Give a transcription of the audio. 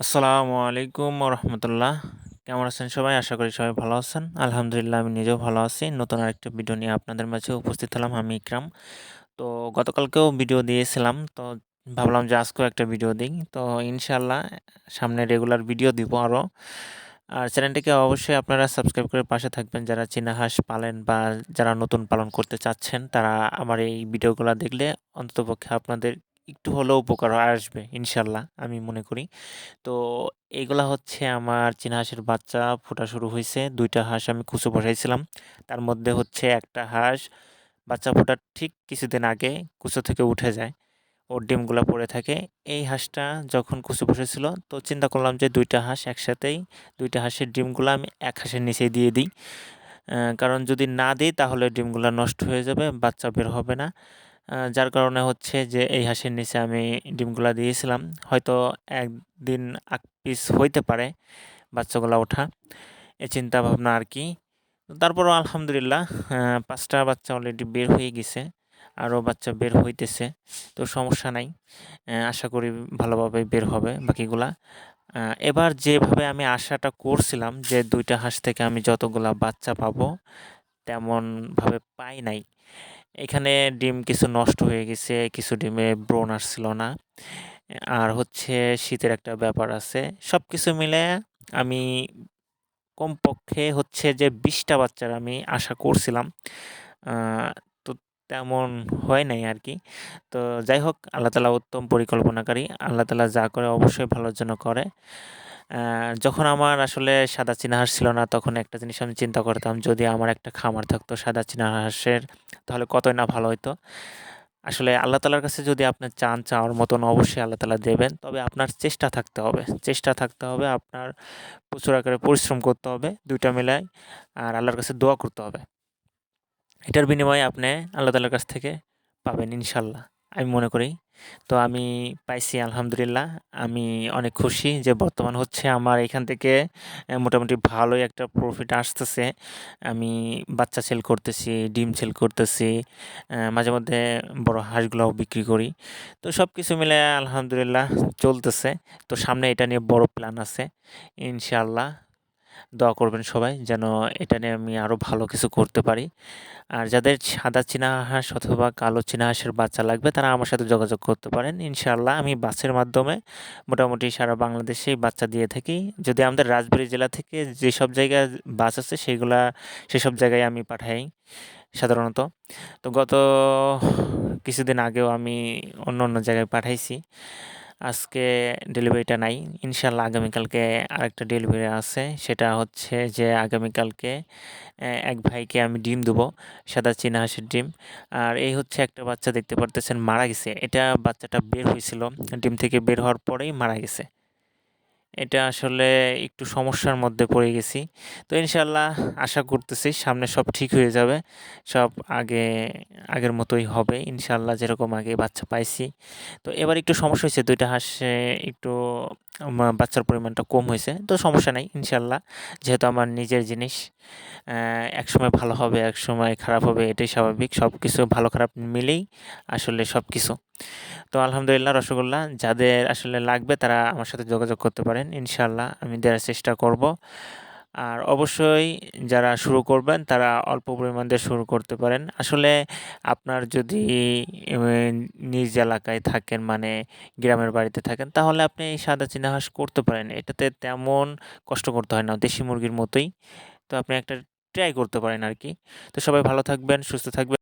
আসসালামু আলাইকুম রহমতুল্লাহ কেমন আছেন সবাই? আশা করি সবাই ভালো আছেন। আলহামদুলিল্লাহ, আমি নিজেও ভালো আছি। নতুন আরেকটা ভিডিও নিয়ে আপনাদের মাঝে উপস্থিত হলাম আমি ইকরাম। তো গতকালকেও ভিডিও দিয়েছিলাম। তো ভাবলাম যে আজকেও একটা ভিডিও দিই। তো ইনশাল্লাহ সামনে রেগুলার ভিডিও দিব আরও। আর চ্যানেলটিকে অবশ্যই আপনারা সাবস্ক্রাইব করে পাশে থাকবেন। যারা চীনা হাঁস পালেন বা যারা নতুন পালন করতে চাচ্ছেন, তারা আমার এই ভিডিওগুলো দেখলে অন্ততপক্ষে আপনাদের একটু হলেও উপকার আসবে, ইনশাল্লাহ, আমি মনে করি। তো এইগুলা হচ্ছে আমার চীনা হাঁসের বাচ্চা, ফোটা শুরু হয়েছে দুইটা হাঁস আমি কুচু বসাইছিলাম তার মধ্যে হচ্ছে একটা হাঁস, বাচ্চা ফোটার ঠিক কিছুদিন আগে কুচু থেকে উঠে যায়, ওর ডিমগুলো পড়ে থাকে। এই হাঁসটা যখন কুচু বসেছিল, তো চিন্তা করলাম যে দুইটা হাঁস একসাথেই, দুইটা হাঁসের ডিমগুলো আমি এক হাঁসের নিচে দিয়ে দিই। কারণ যদি না দিই, তাহলে ডিমগুলো নষ্ট হয়ে যাবে, বাচ্চা বের হবে না। যার কারণে হচ্ছে যে এই হাঁসের নিচে আমি ডিমগুলা দিয়েছিলাম। হয়তো একদিন আগ পিস হইতে পারে বাচ্চাগুলো ওঠা, এ চিন্তা ভাবনা আর কি। তারপরও আলহামদুলিল্লাহ পাঁচটা বাচ্চা অলরেডি বের হয়ে গেছে, আরও বাচ্চা বের হইতেছে, তো সমস্যা নাই আশা করি ভালোভাবে বের হবে বাকিগুলা। এবার যেভাবে আমি আশাটা করছিলাম যে দুইটা হাঁস থেকে আমি যতগুলা বাচ্চা পাবো, তেমনভাবে পাই নাই। এখানে ডিম কিছু নষ্ট হয়ে গেছে, কিছু ডিমে ব্রণ আসছিল না। আর হচ্ছে শীতের একটা ব্যাপার আছে। সব কিছু মিলে আমি কমপক্ষে হচ্ছে যে বিশটা বাচ্চার আমি আশা করছিলাম। তো তেমন হয় নাই আর কি তো যাই হোক, আল্লাহ তালা উত্তম পরিকল্পনাকারী। আল্লাহ তালা যা করে অবশ্যই ভালোর জন্য করে। যখন আমার আসলে সাদা চীনা হাঁস ছিল না, তখন একটা জিনিস আমি চিন্তা করতাম, যদি আমার একটা খামার থাকতো সাদা চীনা হাঁসের তাহলে কতই না ভালো হতো আসলে আল্লাহ তালার কাছে যদি আপনি চান, চাওয়ার মতন অবশ্যই আল্লাহ তালা দেবেন, তবে আপনার চেষ্টা থাকতে হবে। চেষ্টা থাকতে হবে, আপনার প্রচুর আকারে পরিশ্রম করতে হবে, দুইটা মিলাই আর আল্লাহর কাছে দোয়া করতে হবে। এটার বিনিময়ে আপনি আল্লাহ তালার কাছ থেকে পাবেন ইনশাল্লাহ, আমি মনে করি। তো আমি পাইছি আলহামদুলিল্লাহ। আমি অনেক খুশি যে বর্তমান হচ্ছে আমার এখান থেকে মোটামুটি ভালোই একটা প্রফিট আসতেছে। আমি বাচ্চা সেল করতেছি, ডিম সেল করতেছি মাঝে মধ্যে বড় হাঁসগুলোও বিক্রি করি। তো সব কিছু মিলে আলহামদুলিল্লাহ চলতেছে। তো সামনে এটা নিয়ে বড় প্ল্যান আছে, ইনশাআল্লাহ। দোয়া করবেন সবাই যেন এটা নিয়ে আমি আরও ভালো কিছু করতে পারি। আর যাদের সাদা চীনা হাঁস অথবা কালো চীনা হাঁসের বাচ্চা লাগবে, তারা আমার সাথে যোগাযোগ করতে পারেন। ইনশাআল্লাহ আমি বাসের মাধ্যমে মোটামুটি সারা বাংলাদেশেই বাচ্চা দিয়ে থাকি। যদি আমাদের রাজবাড়ী জেলা থেকে যেসব জায়গায় বাস আছে সেইগুলা সেসব জায়গায় আমি পাঠাই সাধারণত। তো গত কিছুদিন আগেও আমি অন্য অন্য জায়গায় পাঠাইছি। আজকে ডেলিভারিটা নাই। ইনশাল্লাহ আগামীকালকে আরেকটা ডেলিভারি আছে। সেটা হচ্ছে যে আগামীকালকে এক ভাইকে আমি ডিম দেবো, সাদা চীনা হাঁসের ডিম। আর এই হচ্ছে একটা বাচ্চা দেখতে পারতেছেন, মারা গেছে। এটা বাচ্চাটা বের হয়েছিল, ডিম থেকে বের হওয়ার পরেই মারা গেছে। এটা আসলে একটু সমস্যার মধ্যে পড়ে গেছি। তো ইনশাল্লাহ আশা করতেছি সামনে সব ঠিক হয়ে যাবে। সব আগে, আগের মতোই হবে। ইনশাল্লাহ যেরকম আগে বাচ্চা পাইছি। তো এবার একটু সমস্যা হয়েছে, দুইটা হাঁসে একটু বাচ্চার পরিমাণটা কম হয়েছে। তো সমস্যা নাই, ইনশাল্লাহ। যেহেতু আমার নিজের জিনিস এক সময় ভালো হবে এক সময় খারাপ হবে, এটাই স্বাভাবিক। সব কিছু ভালো খারাপ মিলেই আসলে সব কিছু তো আলহামদুলিল্লাহ, রসগোল্লা, যাদের আসলে লাগবে তারা আমার সাথে যোগাযোগ করতে পারেন। ইনশাল্লাহ আমি দেওয়ার চেষ্টা করব। আর অবশ্যই যারা শুরু করবেন, তারা অল্প পরিমাণ দিয়ে শুরু করতে পারেন। আসলে আপনার যদি নিজ এলাকায় থাকেন মানে গ্রামের বাড়িতে থাকেন, তাহলে আপনি এই সাদা চীনা হাঁস করতে পারেন। এটাতে তেমন কষ্ট করতে হয় না, দেশি মুরগির মতোই। তো আপনি একটা ট্রাই করতে পারেন আর কি তো সবাই ভালো থাকবেন, সুস্থ থাকবেন।